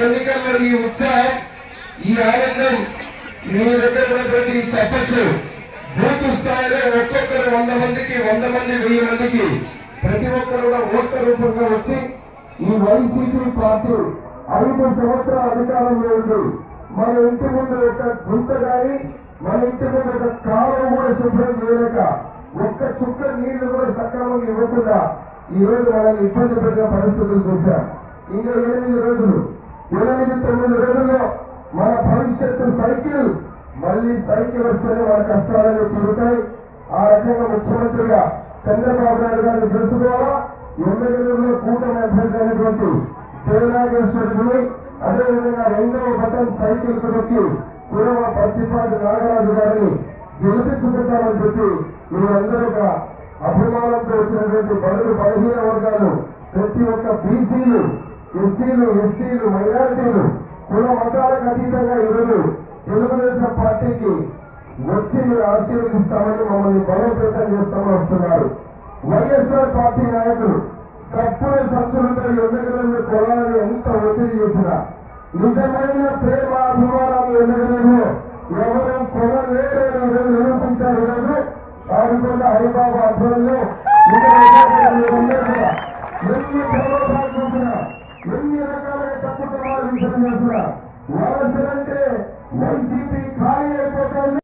ఎన్నికల్లో ఈ ఉత్సాహం ఈ ఆనందం మీ దగ్గర ఉన్నటువంటి చప్పట్లు బూత్ స్థాయిలో ఒక్కొక్కరు వంద మందికి వంద మంది వెయ్యి మందికి ప్రతి ఒక్కరు కూడా ఓట్ల రూపంగా వచ్చి ఈ వైసీపీ పార్టీ ఐదు సంవత్సరాల అధికారంలో ఉంది. మన ఇంటి ముందు ఒక గుంత గాని మన ఇంటి ముందు ఒక కాలం కూడా శుభ్రం చేయలేక ఒక్క చుక్క నీళ్ళు కూడా సక్రమంగా ఇవ్వకుండా ఈ రోజు మనల్ని ఇబ్బంది పెట్టిన పరిస్థితులు చూశాం. ఇంకా ఎనిమిది రోజులు ఎనిమిది తొమ్మిది రోజుల్లో మన భవిష్యత్తు సైకిల్ మళ్ళీ సైకిల్ వస్తేనే మన కష్టాలను తీరుతాయి. ఆ రకంగా ముఖ్యమంత్రిగా చంద్రబాబు నాయుడు గారిని తెలుసుకోవాలా? ఎమ్మెల్యేలలో కూటమి అభ్యర్థి అయినటువంటి జయనాగేశ్వరుడిని అదేవిధంగా రెండవ బటన్ సైకిల్ కొడుకు కురవ పసిపాటి నాగరాజు గారిని గెలిపించుకుంటామని చెప్పి మీరందరూ ఒక అభిమానంతో వచ్చినటువంటి బడుగు బలహీన వర్గాలు ప్రతి ఒక్క బీసీలు ఎస్సీలు ఎస్టీలు మైనారిటీలు కుల మతాలకు అతీతంగా ఈరోజు తెలుగుదేశం పార్టీకి వచ్చి మీరు ఆశీర్వదిస్తామని మమ్మల్ని బలోపేతం చేస్తామని వస్తున్నారు. వైఎస్ఆర్ పార్టీ నాయకులు తప్పుల సంచులతో ఎన్నికలను కొలాలని ఎంత ఒత్తిడి చేసినా నిజమైన ప్రేమ అభిమానాలు ఎన్నికలను ఎవరు కొనలేరు నిరూపించారు ఈరోజు ఆడుకున్న హరిబాబు అధ్వర్యంలో ఎన్ని ప్రలోభాలు చూసినా ఎన్ని రకాలుగా తప్పుట వారు చేసినా వలసలంటే వైసీపీ ఖాళీ అయిపోతుంది.